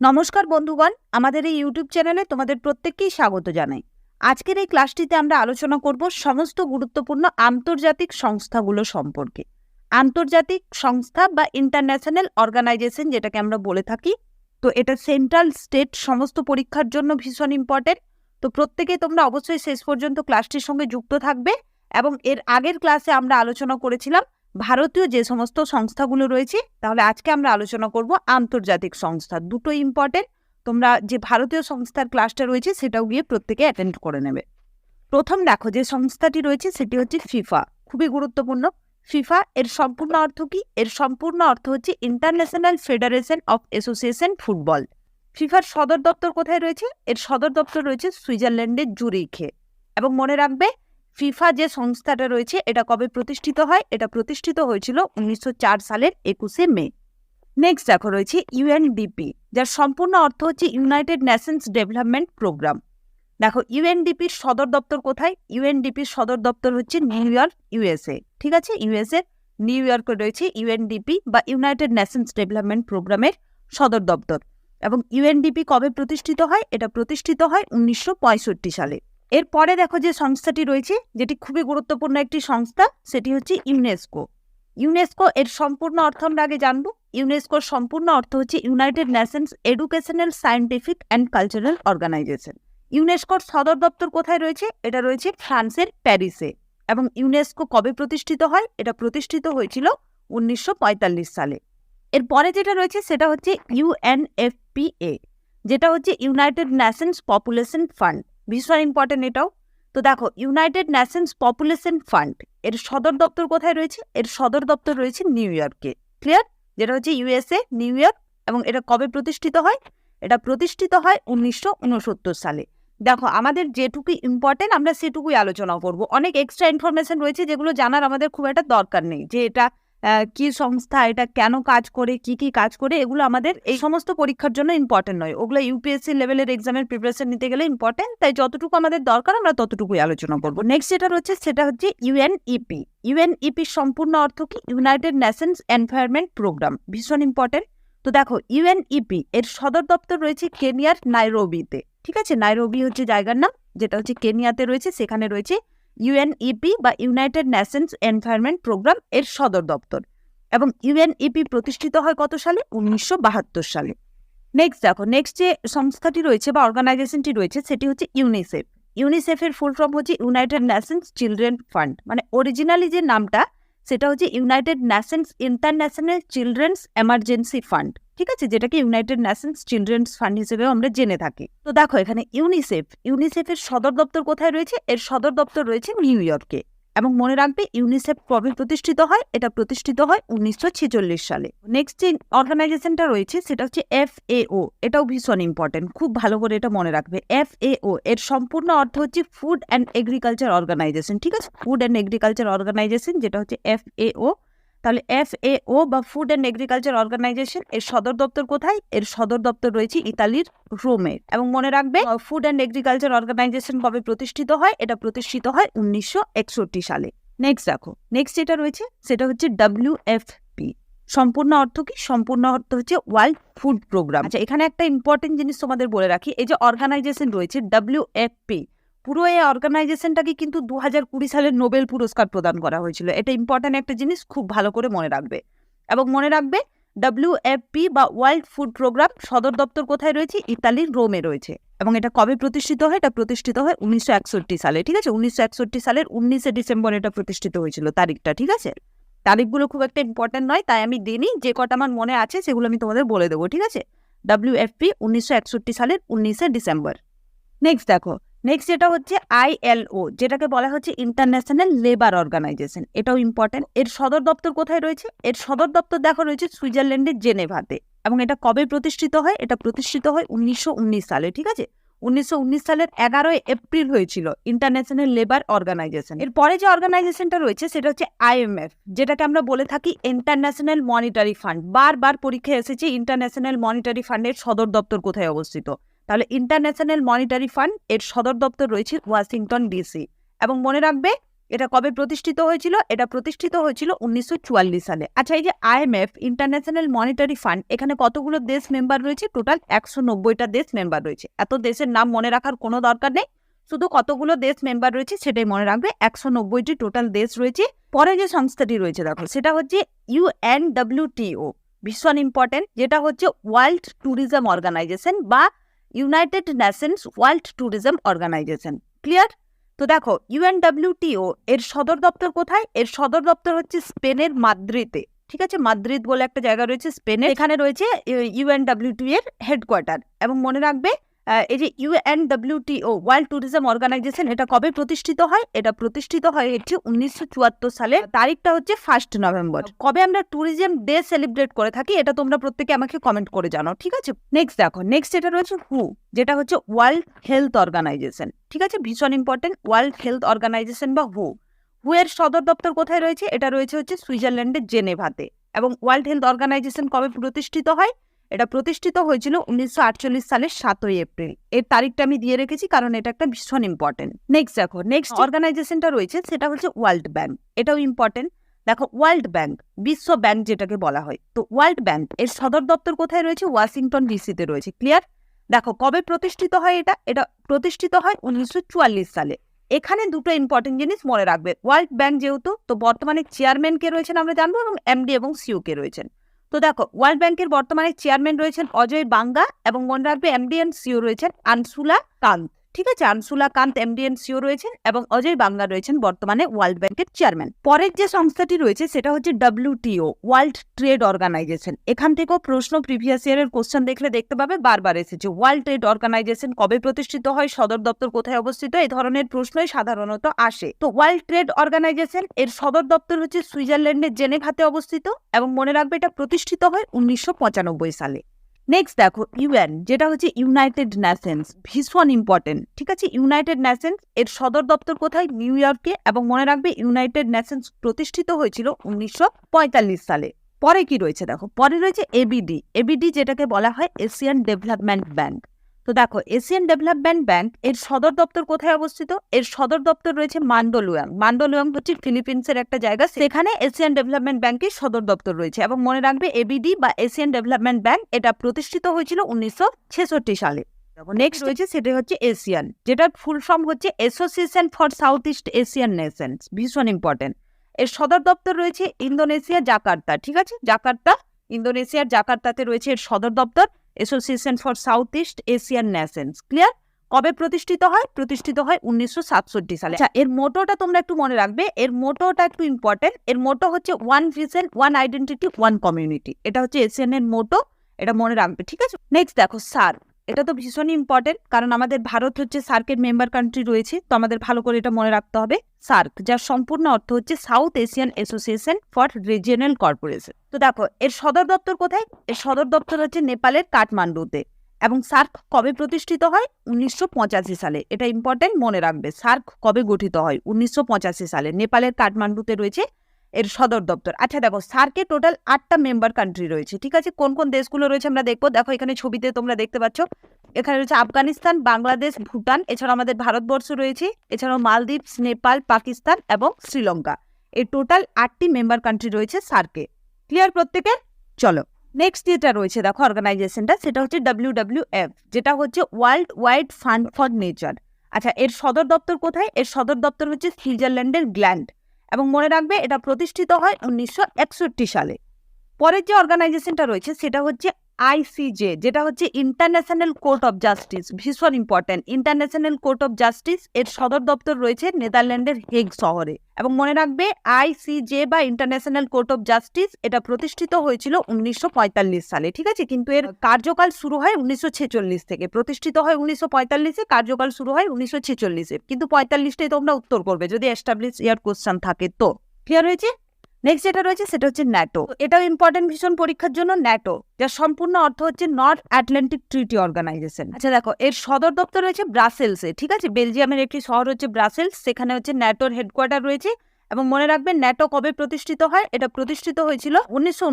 নমস্কার বন্ধুগণ, আমাদের এই ইউটিউব চ্যানেলে তোমাদের প্রত্যেককেই স্বাগত জানাই। আজকের এই ক্লাসটিতে আমরা আলোচনা করব সমস্ত গুরুত্বপূর্ণ আন্তর্জাতিক সংস্থাগুলো সম্পর্কে। আন্তর্জাতিক সংস্থা বা ইন্টারন্যাশনাল অর্গানাইজেশন যেটাকে আমরা বলে থাকি, তো এটা সেন্ট্রাল স্টেট সমস্ত পরীক্ষার জন্য ভীষণ ইম্পর্টেন্ট তো প্রত্যেকে তোমরা অবশ্যই শেষ পর্যন্ত ক্লাসটির সঙ্গে যুক্ত থাকবে এবং এর আগের ক্লাসে আমরা আলোচনা করেছিলাম ভারতীয় যে সমস্ত সংস্থাগুলো রয়েছে, তাহলে আজকে আমরা আলোচনা করব আন্তর্জাতিক সংস্থা। দুটো ইম্পর্টেন্ট তোমরা যে ভারতীয় সংস্থার ক্লাসটা রয়েছে, সেটাও গিয়ে প্রত্যেকে অ্যাটেন্ড করে নেবে। প্রথম দেখো, যে সংস্থাটি রয়েছে, সেটি হচ্ছে ফিফা খুবই গুরুত্বপূর্ণ। ফিফা এর সম্পূর্ণ অর্থ কি? এর সম্পূর্ণ অর্থ হচ্ছে international federation of association football ফিফার সদর দপ্তর কোথায় রয়েছে? এর সদর দপ্তর রয়েছে সুইজারল্যান্ডের জুরিখে। এবং মনে রাখবে ফিফা যে সংস্থাটা রয়েছে, এটা কবে প্রতিষ্ঠিত হয়? এটা প্রতিষ্ঠিত হয়েছিল উনিশশো চার সালের একুশে মে। নেক্সট দেখো রয়েছে ইউএনডিপি যার সম্পূর্ণ অর্থ হচ্ছে ইউনাইটেড নেশনস ডেভেলপমেন্ট প্রোগ্রাম দেখো ইউএনডিপির সদর দপ্তর কোথায়? ইউএনডিপির সদর দপ্তর হচ্ছে নিউ ইয়র্ক ইউএসএ ঠিক আছে? ইউএসএ নিউ ইয়র্কে রয়েছে ইউএনডিপি বা ইউনাইটেড নেশনস ডেভেলপমেন্ট প্রোগ্রামের সদর দপ্তর। এবং ইউএনডিপি কবে প্রতিষ্ঠিত হয়? এটা প্রতিষ্ঠিত হয় উনিশশো পঁয়ষট্টি সালে। এরপরে দেখো যে সংস্থাটি রয়েছে, যেটি খুবই গুরুত্বপূর্ণ একটি সংস্থা, সেটি হচ্ছে ইউনেস্কো ইউনেস্কো এর সম্পূর্ণ অর্থ আমরা আগে জানব। ইউনেস্কোর সম্পূর্ণ অর্থ হচ্ছে united nations educational scientific and cultural organisation ইউনেস্কোর সদর দপ্তর কোথায় রয়েছে? এটা রয়েছে ফ্রান্সের প্যারিসে। এবং ইউনেস্কো কবে প্রতিষ্ঠিত হয়? এটা প্রতিষ্ঠিত হয়েছিল উনিশশো পঁয়তাল্লিশ সালে। এরপরে যেটা রয়েছে, সেটা হচ্ছে ইউএনএফপিএ যেটা হচ্ছে ইউনাইটেড নেশনস পপুলেশন ফান্ড ভীষণ ইম্পর্টেন্ট এটাও। তো দেখো ইউনাইটেড নেশনস পপুলেশন ফান্ড এর সদর দপ্তর কোথায় রয়েছে? এর সদর দপ্তর রয়েছে নিউ ইয়র্কে ক্লিয়ার যেটা হচ্ছে ইউএসএ নিউ ইয়র্ক এবং এটা কবে প্রতিষ্ঠিত হয়? এটা প্রতিষ্ঠিত হয় উনিশশো উনসত্তর সালে। দেখো, আমাদের যেটুকু ইম্পর্টেন্ট আমরা সেটুকুই আলোচনা করব। অনেক এক্সট্রা ইনফরমেশন রয়েছে যেগুলো জানার আমাদের খুব একটা দরকার নেই, যে এটা কি সংস্থা এটা কেন কাজ করে, কি কি কাজ করে, এগুলো আমাদের এই সমস্ত পরীক্ষার জন্য ইম্পর্টেন্ট নয়। ওগুলো ইউপিএসসি লেভেলের এক্সামের প্রিপারেশন নিতে গেলে ইম্পর্টেন্ট তাই যতটুকু আমাদের দরকার আমরা ততটুকুই আলোচনা করব। নেক্সট যেটা রয়েছে সেটা হচ্ছে ইউএনইপি ইউএনইপির সম্পূর্ণ অর্থ কি? ইউনাইটেড নেশনস এনভায়রনমেন্ট প্রোগ্রাম ভীষণ ইম্পর্টেন্ট তো দেখো ইউএনইপি এর সদর দপ্তর রয়েছে কেনিয়ার নাইরোবিতে, ঠিক আছে? নাইরোবি হচ্ছে জায়গার নাম, যেটা হচ্ছে কেনিয়াতে রয়েছে, সেখানে রয়েছে ইউএনইপি বা ইউনাইটেড নেশনস এনভায়রনমেন্ট প্রোগ্রাম এর সদর দপ্তর। এবং ইউএনইপি প্রতিষ্ঠিত হয় কত সালে? উনিশশো বাহাত্তর সালে। নেক্সট দেখো নেক্সট যে সংস্থাটি রয়েছে বা অর্গানাইজেশনটি রয়েছে, সেটি হচ্ছে ইউনিসেফ ইউনিসেফের ফুল ফর্ম হচ্ছে ইউনাইটেড নেশনস চিলড্রেন ফান্ড মানে অরিজিনালি যে নামটা সেটা হচ্ছে united nations international children's emergency fund ঠিক আছে? যেটাকে ইউনাইটেড ন্যাশনস চিলড্রেন্স ফান্ড হিসেবেও আমরা জেনে থাকি। তো দেখো, এখানে ইউনিসেফ ইউনিসেফের সদর দপ্তর কোথায় রয়েছে? এর সদর দপ্তর রয়েছে নিউ ইয়র্কে। এবং মনে রাখবে ইউনিসেফ কবে প্রতিষ্ঠিত হয়? এটা প্রতিষ্ঠিত হয় উনিশশো ছেচল্লিশ সালে। নেক্সট যে অর্গানাইজেশনটা রয়েছে, সেটা হচ্ছে এফ এও এটাও ভীষণ ইম্পর্টেন্ট খুব ভালো করে এটা মনে রাখবে। এফ এও এর সম্পূর্ণ অর্থ হচ্ছে ফুড অ্যান্ড এগ্রিকালচার অর্গানাইজেশন ঠিক আছে? ফুড অ্যান্ড এগ্রিকালচার অর্গানাইজেশন যেটা হচ্ছে এফ ও তাহলে এফ এ ও বা ফুড অ্যান্ড এগ্রিকালচার অর্গানাইজেশন এর সদর দপ্তর কোথায়? এর সদর দপ্তর রয়েছে ইতালির রোমে। এবং মনে রাখবে ফুড অ্যান্ড এগ্রিকালচার অর্গানাইজেশন কবে প্রতিষ্ঠিত হয়? এটা প্রতিষ্ঠিত হয় উনিশশো একষট্টি সালে। নেক্সট দেখো নেক্সট যেটা রয়েছে, সেটা হচ্ছে ডাব্লিউ এফ পি সম্পূর্ণ অর্থ কি? সম্পূর্ণ অর্থ হচ্ছে ওয়ার্ল্ড ফুড প্রোগ্রাম আচ্ছা এখানে একটা ইম্পর্টেন্ট জিনিস তোমাদের বলে রাখি, এই যে অর্গানাইজেশন রয়েছে ডাব্লিউ এফ পি পুরো এই অর্গানাইজেশনটাকে কিন্তু দু হাজার কুড়ি সালের নোবেল পুরস্কার প্রদান করা হয়েছিল। এটা ইম্পর্ট্যান্ট একটা জিনিস, খুব ভালো করে মনে রাখবে। এবং মনে রাখবে ডাব্লিউএফপি বা ওয়ার্ল্ড ফুড প্রোগ্রাম সদর দপ্তর কোথায় রয়েছে? ইতালির রোমে রয়েছে। এবং এটা কবে প্রতিষ্ঠিত হয়? এটা প্রতিষ্ঠিত হয় উনিশশো একষট্টি সালে, ঠিক আছে? উনিশশো একষট্টি সালের উনিশে ডিসেম্বর এটা প্রতিষ্ঠিত হয়েছিল তারিখটা, ঠিক আছে? তারিখগুলো খুব একটা ইম্পর্ট্যান্ট নয়, তাই আমি দিনই যে কটা আমার মনে আছে, সেগুলো আমি তোমাদের বলে দেবো, ঠিক আছে? ডাব্লিউএফপি উনিশশো সালের উনিশে ডিসেম্বর। নেক্সট দেখো নেক্সট যেটা হচ্ছে আইএলও যেটাকে বলা হচ্ছে ইন্টারন্যাশনাল লেবার অর্গানাইজেশন এটাও ইম্পর্টেন্ট এর সদর দপ্তর কোথায় রয়েছে? এর সদর দপ্তর দেখো রয়েছে সুইজারল্যান্ডের জেনেভাতে। এবং এটা কবে প্রতিষ্ঠিত হয়? এটা প্রতিষ্ঠিত হয় উনিশশো উনিশ সালে, ঠিক আছে? উনিশশো উনিশ সালের এগারোই এপ্রিল হয়েছিল ইন্টারন্যাশনাল লেবার অর্গানাইজেশন এর পরে যে অর্গানাইজেশনটা রয়েছে, সেটা হচ্ছে আইএমএফ যেটাকে আমরা বলে থাকি ইন্টারন্যাশনাল মনিটারি ফান্ড বারবার পরীক্ষায় এসেছে ইন্টারন্যাশনাল মনিটারি ফান্ডের সদর দপ্তর কোথায় অবস্থিত? তাহলে ইন্টারন্যাশনাল মনিটারি ফান্ড এর সদর দপ্তর রয়েছে ওয়াশিংটন ডিসি এবং মনে রাখবে এটা কবে প্রতিষ্ঠিত হয়েছিল? এটা প্রতিষ্ঠিত হয়েছিল উনিশশো চুয়াল্লিশ সালে। আচ্ছা এই যে আইএমএফ ইন্টারন্যাশনাল মনিটারি ফান্ড এখানে কতগুলো দেশ মেম্বার রয়েছে? টোটাল একশো নব্বইটা দেশ মেম্বার রয়েছে। এত দেশের নাম মনে রাখার কোনো দরকার নেই। শুধু কতগুলো দেশ মেম্বার রয়েছে সেটাই মনে রাখবে। একশো নব্বইটি টোটাল দেশ রয়েছে। পরে যে সংস্থাটি রয়েছে, দেখো, সেটা হচ্ছে ইউএনডব্লিউটিও ভীষণ ইম্পর্টেন্ট যেটা হচ্ছে ওয়ার্ল্ড ট্যুরিজম অর্গানাইজেশন বা united nations world tourism organisation clear তো দেখো ইউএনডাব্লিউটিও এর সদর দপ্তর কোথায়? এর সদর দপ্তর হচ্ছে স্পেনের মাদ্রিদে। ঠিক আছে? মাদ্রিদ বলে একটা জায়গা রয়েছে স্পেনে এখানে রয়েছে ইউএনডাব্লিউটিও এর হেডকোয়ার্টার এবং মনে রাখবে এই যে ইউএনডব্লিউটিও ওয়ার্ল্ড ট্যুরিজম অর্গানাইজেশন এটা কবে প্রতিষ্ঠিত হয়? এটা প্রতিষ্ঠিত হয় হচ্ছে উনিশশো চুয়াত্তর সালে। তারিখটা হচ্ছে ফার্স্ট নভেম্বর কবে আমরা ট্যুরিজম ডে সেলিব্রেট করে থাকি, এটা তোমরা প্রত্যেকে আমাকে কমেন্ট করে জানাও, ঠিক আছে? নেক্সট দেখো নেক্সট যেটা রয়েছে হু যেটা হচ্ছে ওয়ার্ল্ড হেলথ অর্গানাইজেশন ঠিক আছে? ভীষণ ইম্পর্টেন্ট ওয়ার্ল্ড হেলথ অর্গানাইজেশন বা হু হু এর সদর দপ্তর কোথায় রয়েছে? এটা রয়েছে হচ্ছে সুইজারল্যান্ডের জেনেভাতে। এবং ওয়ার্ল্ড হেলথ অর্গানাইজেশন কবে প্রতিষ্ঠিত হয়? এটা প্রতিষ্ঠিত হয়েছিল উনিশশো আটচল্লিশ সালের সাতই এপ্রিল। এর তারিখটা আমি দিয়ে রেখেছি কারণ এটা একটা ভীষণ ইম্পর্টেন্ট নেক্সট দেখো নেক্সট অর্গানাইজেশনটা রয়েছে সেটা হচ্ছে ওয়ার্ল্ড ব্যাংক এটাও ইম্পর্টেন্ট দেখো ওয়ার্ল্ড ব্যাংক বিশ্ব ব্যাংক যেটাকে বলা হয়। তো ওয়ার্ল্ড ব্যাংক এর সদর দপ্তর কোথায় রয়েছে? ওয়াশিংটন ডিসিতে রয়েছে। ক্লিয়ার দেখো কবে প্রতিষ্ঠিত হয় এটা? এটা প্রতিষ্ঠিত হয় উনিশশো চুয়াল্লিশ সালে। এখানে দুটো ইম্পর্টেন্ট জিনিস মনে রাখবে। ওয়ার্ল্ড ব্যাংক যেহেতু তো বর্তমানে চেয়ারম্যান কে রয়েছেন আমরা জানব এবং এমডি এবং সিও কে রয়েছেন। তো দেখো ওয়ার্ল্ড ব্যাংকের বর্তমানে চেয়ারম্যান রয়েছেন অজয় বাঙ্গা এবং মনে রাখবে এমডি এন্ড সিও রয়েছেন আনসুলা কান্ত। ঠিক আছে আনসুলা কান্ত এমডি সিও রয়েছেন এবং অজয় বাংলা রয়েছেন বর্তমানে ওয়ার্ল্ড ব্যাংকের চেয়ারম্যান। পরের যে সংস্থাটি রয়েছে সেটা হচ্ছে ডব্লিউটিও ওয়ার্ল্ড ট্রেড অর্গানাইজেশন এখান থেকেও প্রশ্ন প্রিভিয়াস ইয়ারের কোশ্চেন দেখলে দেখতে পাবে, বারবার এসেছে। ওয়ার্ল্ড ট্রেড অর্গানাইজেশন কবে প্রতিষ্ঠিত হয়, সদর দপ্তর কোথায় অবস্থিত, এই ধরনের প্রশ্নই সাধারণত আসে। তো ওয়ার্ল্ড ট্রেড অর্গানাইজেশন এর সদর দপ্তর হচ্ছে সুইজারল্যান্ডের জেনেভাতে অবস্থিত এবং মনে রাখবে এটা প্রতিষ্ঠিত হয় উনিশশো পঁচানব্বই সালে। নেক্সট দেখো ইউএন যেটা হচ্ছে ইউনাইটেড নেশনস ভীষণ ইম্পর্টেন্ট ঠিক আছে? ইউনাইটেড নেশনস এর সদর দপ্তর কোথায়? নিউ ইয়র্কে এবং মনে রাখবে ইউনাইটেড নেশনস প্রতিষ্ঠিত হয়েছিল উনিশশো পঁয়তাল্লিশ সালে। পরে কি রয়েছে দেখো? পরে রয়েছে এবিডি এবিডি যেটাকে বলা হয় এশিয়ান ডেভেলপমেন্ট ব্যাংক তো দেখো এশিয়ান ডেভেলপমেন্ট ব্যাংক এর সদর দপ্তর কোথায় অবস্থিত? এর সদর দপ্তর রয়েছে মান্ডোলুয়াং। মান্ডোলুয়াং হচ্ছে ফিলিপিন্সের একটা জায়গা। সেখানে এশিয়ান ডেভেলপমেন্ট ব্যাংকের সদর দপ্তর রয়েছে এবং মনে রাখবে এবিডি বা এশিয়ান ডেভেলপমেন্ট ব্যাংক এটা প্রতিষ্ঠিত হয়েছিল উনিশশো ছেষট্টি সালে। নেক্সট রয়েছে সেটা হচ্ছে এশিয়ান যেটার ফুল ফর্ম হচ্ছে association for south east Asian nations ভীষণ ইম্পর্টেন্ট এর সদর দপ্তর রয়েছে ইন্দোনেশিয়া জাকার্তা ঠিক আছে? জাকার্তা ইন্দোনেশিয়ার জাকার্তাতে রয়েছে এর সদর দপ্তর। Association for south east Asian nations clear কবে প্রতিষ্ঠিত হয়? প্রতিষ্ঠিত হয় উনিশশো সাতষট্টি সালে। আচ্ছা এর মোটোটা তোমরা একটু মনে রাখবে। এর মোটোটা একটু ইম্পর্টেন্ট এর মোটো হচ্ছে one vision one identity one community এটা হচ্ছে এশিয়ানের মোটো। এটা মনে রাখবে, ঠিক আছে? নেক্সট দেখো সার এটা তো ভীষণই ইম্পর্টেন্ট কারণ আমাদের ভারত হচ্ছে সার্কের মেম্বার কান্ট্রি রয়েছে, তো আমাদের ভালো করে এটা মনে রাখতে হবে। সার্ক যার সম্পূর্ণ অর্থ হচ্ছে south Asian association for regional corporation তো দেখো, এর সদর দপ্তর কোথায়? এর সদর দপ্তর হচ্ছে নেপালের কাঠমান্ডুতে এবং সার্ক কবে প্রতিষ্ঠিত হয়? উনিশশো পঁচাশি সালে। এটা ইম্পর্টেন্ট মনে রাখবে। সার্ক কবে গঠিত হয়? উনিশশো পঁচাশি সালে। নেপালের কাঠমান্ডুতে রয়েছে এর সদর দপ্তর। আচ্ছা দেখো সার্কে টোটাল আটটা মেম্বার কান্ট্রি রয়েছে, ঠিক আছে? কোন কোন দেশগুলো রয়েছে আমরা দেখব? দেখো, এখানে ছবিতে তোমরা দেখতে পাচ্ছ। এখানে রয়েছে আফগানিস্তান, বাংলাদেশ, ভুটান এছাড়া আমাদের ভারতবর্ষ রয়েছে, এছাড়াও মালদ্বীপস, নেপাল, পাকিস্তান এবং শ্রীলঙ্কা। এই টোটাল আটটি মেম্বার কান্ট্রি রয়েছে সার্কে ক্লিয়ার প্রত্যেকে চলো নেক্সট যেটা রয়েছে, দেখো অর্গানাইজেশনটা সেটা হচ্ছে ডাব্লিউ ডাব্লিউ এফ যেটা হচ্ছে world wide fund for nature আচ্ছা এর সদর দপ্তর কোথায়? এর সদর দপ্তর হচ্ছে সুইজারল্যান্ডের গ্ল্যান্ড। এবং মনে রাখবে এটা প্রতিষ্ঠিত হয় উনিশশো একষট্টি সালে। পরের যে অর্গানাইজেশনটা রয়েছে, সেটা হচ্ছে আইসিজে যেটা হচ্ছে ইন্টারন্যাশনাল কোর্ট অফ জাস্টিস ভীষণ important international court of justice এর সদর দপ্তর রয়েছে নেদারল্যান্ডের হেগ শহরে। এবং মনে রাখবে আইসিজে বা ইন্টারন্যাশনাল কোর্ট অফ জাস্টিস এটা প্রতিষ্ঠিত হয়েছিল উনিশশো পঁয়তাল্লিশ সালে, ঠিক আছে? কিন্তু এর কার্যকাল শুরু হয় উনিশশো ছেচল্লিশ থেকে। প্রতিষ্ঠিত হয় উনিশশো পঁয়তাল্লিশে, কার্যকাল শুরু হয় উনিশশো ছেচল্লিশে। কিন্তু পঁয়তাল্লিশটাই তোমরা উত্তর করবে, যদি এস্টাবলিশ ইয়ার কোশ্চেন থাকে তো। ক্লিয়ার হয়েছে? নেক্সট যেটা রয়েছে সেটা হচ্ছে ন্যাটো এটাও ইম্পর্টেন্ট ভীষণ পরীক্ষার জন্য ন্যাটো যার সম্পূর্ণ অর্থ হচ্ছে নর্থ আটলান্টিক ট্রিটি অর্গানাইজেশন আচ্ছা দেখো, এর সদর দপ্তর রয়েছে ব্রাসেলসে ঠিক আছে? বেলজিয়ামের একটি শহর হচ্ছে ব্রাসেলস সেখানে হচ্ছে ন্যাটোর হেডকোয়ার্টার রয়েছে। এবং মনে রাখবেন ন্যাটো কবে প্রতিষ্ঠিত হয়? এটা প্রতিষ্ঠিত হয়েছিল উনিশশো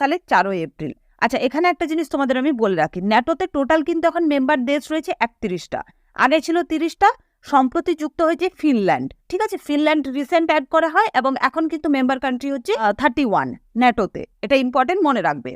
সালের চারই এপ্রিল। আচ্ছা এখানে একটা জিনিস তোমাদের আমি বলে রাখি। ন্যাটোতে টোটাল কিন্তু এখন মেম্বার দেশ রয়েছে একত্রিশটা। আগে ছিল তিরিশটা। সম্প্রতি যুক্ত হয়েছে ফিনল্যান্ড। ঠিক আছে? ফিনল্যান্ড রিসেন্ট অ্যাড করা হয় এবং এখন কিন্তু মেম্বার কান্ট্রি হচ্ছে থার্টি ওয়ান ন্যাটোতে। এটা ইম্পর্টেন্ট মনে রাখবে।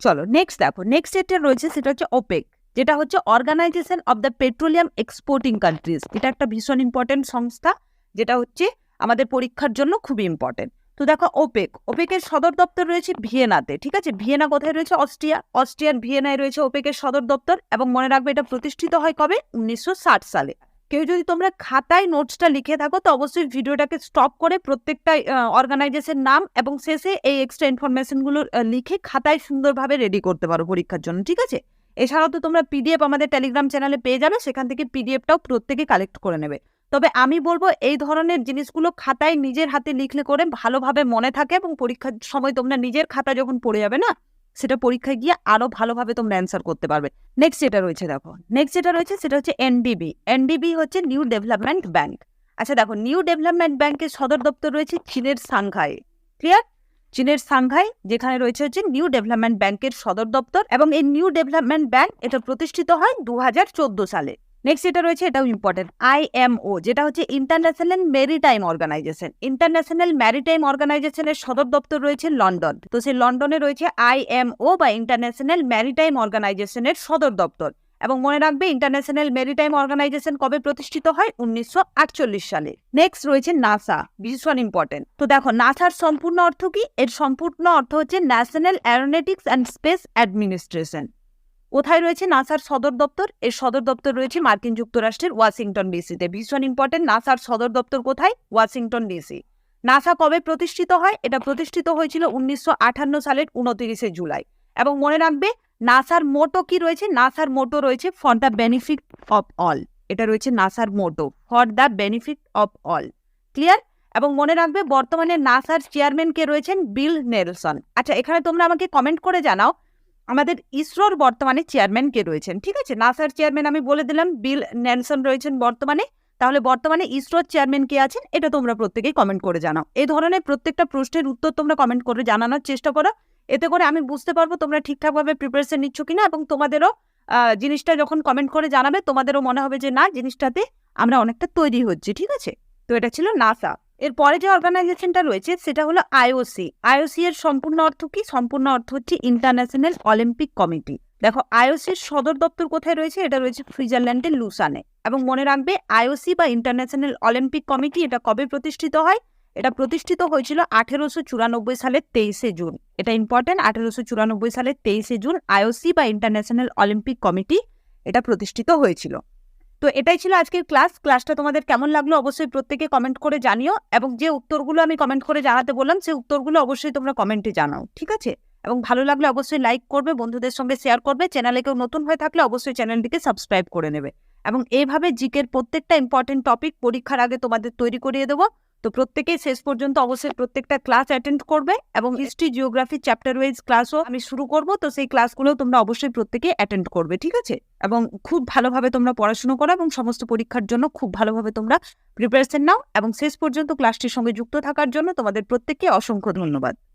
চলো নেক্সট দেখো। নেক্সট যেটা রয়েছে সেটা হচ্ছে ওপেক যেটা হচ্ছে organisation of the petroleum exporting countries এটা একটা ভীষণ ইম্পর্টেন্ট সংস্থা, যেটা হচ্ছে আমাদের পরীক্ষার জন্য খুবই ইম্পর্টেন্ট তো দেখো ওপেক ওপেকের সদর দপ্তর রয়েছে ভিয়েনাতে। ঠিক আছে? ভিয়েনা কোথায় রয়েছে? অস্ট্রিয়া। অস্ট্রিয়ার ভিয়েনায় রয়েছে ওপেকের সদর দপ্তর এবং মনে রাখবে এটা প্রতিষ্ঠিত হয় কবে? উনিশশো ষাট সালে। কেউ যদি তোমরা খাতায় নোটসটা লিখে থাকো, তো অবশ্যই ভিডিওটাকে স্টপ করে প্রত্যেকটা অর্গানাইজেশন নাম এবং শেষে এই এক্সট্রা ইনফরমেশনগুলো লিখে খাতায় সুন্দরভাবে রেডি করতে পারো পরীক্ষার জন্য, ঠিক আছে? এছাড়াও তো তোমরা পিডিএফ আমাদের টেলিগ্রাম চ্যানেলে পেয়ে যাবে, সেখান থেকে পিডিএফটাও প্রত্যেকে কালেক্ট করে নেবে। তবে আমি বলব, এই ধরনের জিনিসগুলো খাতায় নিজের হাতে লিখলে করে ভালোভাবে মনে থাকে এবং পরীক্ষার সময় তোমরা নিজের খাতা যখন পড়ে যাবে না সেটা পরীক্ষায় গিয়ে আরও ভালোভাবে তোমরা অ্যান্সার করতে পারবে। নেক্সট যেটা রয়েছে দেখো নেক্সট যেটা রয়েছে সেটা হচ্ছে এনডিবি এনডিবি হচ্ছে নিউ ডেভেলপমেন্ট ব্যাংক আচ্ছা দেখো নিউ ডেভেলপমেন্ট ব্যাংকের সদর দপ্তর রয়েছে চীনের সাংঘাই। ক্লিয়ার চীনের সাংঘাই, যেখানে রয়েছে হচ্ছে নিউ ডেভেলপমেন্ট ব্যাংকের সদর দপ্তর এবং এই নিউ ডেভেলপমেন্ট ব্যাংক এটা প্রতিষ্ঠিত হয় দু হাজার চোদ্দ সালে। নেক্সট যেটা রয়েছে এটাও ইম্পর্টেন্ট আইএমও যেটা হচ্ছে international maritime organisation international maritime অর্গানাইজেশনের সদর দপ্তর রয়েছে লন্ডন। তো সেই লন্ডনে রয়েছে আইএমও বা ইন্টারন্যাশনাল ম্যারিটাইম অর্গানাইজেশনের সদর দপ্তর। এবং মনে রাখবে ইন্টারন্যাশনাল মেরিটাইম অর্গানাইজেশন কবে প্রতিষ্ঠিত হয়? উনিশশো আটচল্লিশ সালে। নেক্সট রয়েছে নাসা ভীষণ ইম্পর্টেন্ট তো দেখো নাসার সম্পূর্ণ অর্থ কি? এর সম্পূর্ণ অর্থ হচ্ছে national aeronautics and space administration কোথায় রয়েছে নাসার সদর দপ্তর? এর সদর দপ্তর রয়েছে মার্কিন যুক্তরাষ্ট্রের ওয়াশিংটন ডিসিতে। ভীষণ ইম্পর্টেন্ট নাসার সদর দপ্তর কোথায়? Washington DC. নাসা কবে প্রতিষ্ঠিত হয়? এটা প্রতিষ্ঠিত হয়েছিল উনিশশো আটান্ন সালের উনতিরিশে জুলাই। এবং মনে রাখবে, নাসার মোটো কি রয়েছে? নাসার মোটো রয়েছে for the benefit of all এটা রয়েছে নাসার motto for the benefit of all clear এবং মনে রাখবে, বর্তমানে নাসার চেয়ারম্যান কে রয়েছেন বিল নেলসন আচ্ছা এখানে তোমরা আমাকে কমেন্ট করে জানাও আমাদের ইসরোর বর্তমানে চেয়ারম্যান কে রয়েছেন, ঠিক আছে? নাসার চেয়ারম্যান আমি বলে দিলাম, বিল নেলসন রয়েছেন বর্তমানে। তাহলে বর্তমানে ইসরোর চেয়ারম্যান কে আছেন? এটা তোমরা প্রত্যেকেই কমেন্ট করে জানাও। এই ধরনের প্রত্যেকটা প্রশ্নের উত্তর তোমরা কমেন্ট করে জানানোর চেষ্টা করো। এতে করে আমি বুঝতে পারব তোমরা ঠিকঠাকভাবে প্রিপারেশন নিচ্ছ কিনা এবং তোমাদেরও জিনিসটা যখন কমেন্ট করে জানাবে, তোমাদেরও মনে হবে যে না, জিনিসটাতে আমরা অনেকটা তৈরি হচ্ছি, ঠিক আছে? তো এটা ছিল নাসা এর পরে যে অর্গানাইজেশনটা রয়েছে, সেটা হলো আইওসি আইওসি এর সম্পূর্ণ অর্থ কি? সম্পূর্ণ অর্থ হচ্ছে ইন্টারন্যাশনাল অলিম্পিক কমিটি দেখো আইওসির সদর দপ্তর কোথায় রয়েছে? এটা রয়েছে সুইজারল্যান্ডের লুসানে। এবং মনে রাখবে আইওসি বা ইন্টারন্যাশনাল অলিম্পিক কমিটি এটা কবে প্রতিষ্ঠিত হয়? এটা প্রতিষ্ঠিত হয়েছিল আঠেরোশো চুরানব্বই সালের তেইশে জুন। এটা ইম্পর্টেন্ট আঠেরোশো চুরানব্বই সালের তেইশে জুন আইওসি বা ইন্টারন্যাশনাল অলিম্পিক কমিটি এটা প্রতিষ্ঠিত হয়েছিল। তো এটাই ছিল আজকের ক্লাস। ক্লাসটা তোমাদের কেমন লাগল অবশ্যই প্রত্যেকে কমেন্ট করে জানিও এবং যে উত্তরগুলো আমি কমেন্ট করে জানাতে বললাম সেই উত্তরগুলো অবশ্যই তোমরা কমেন্টে জানাও, ঠিক আছে? এবং ভালো লাগলে অবশ্যই লাইক করবে, বন্ধুদের সঙ্গে শেয়ার করবে। চ্যানেলে কেউ নতুন হয়ে থাকলে অবশ্যই চ্যানেলটিকে সাবস্ক্রাইব করে নেবে। এবং এইভাবে জিকের প্রত্যেকটা ইম্পর্টেন্ট টপিক পরীক্ষার আগে তোমাদের তৈরি করিয়ে দেবো। তো প্রত্যেকেই শেষ পর্যন্ত অবশ্যই প্রত্যেকটা ক্লাস অ্যাটেন্ড করবে এবং হিস্ট্রি জিওগ্রাফি চ্যাপ্টার ওয়াইজ ক্লাসও আমি শুরু করব। তো সেই ক্লাসগুলো তোমরা অবশ্যই প্রত্যেকে অ্যাটেন্ড করবে, ঠিক আছে? এবং খুব ভালোভাবে তোমরা পড়াশোনা করো এবং সমস্ত পরীক্ষার জন্য খুব ভালোভাবে তোমরা প্রিপারেশন নাও এবং শেষ পর্যন্ত ক্লাসটির সঙ্গে যুক্ত থাকার জন্য তোমাদের প্রত্যেককে অসংখ্য ধন্যবাদ।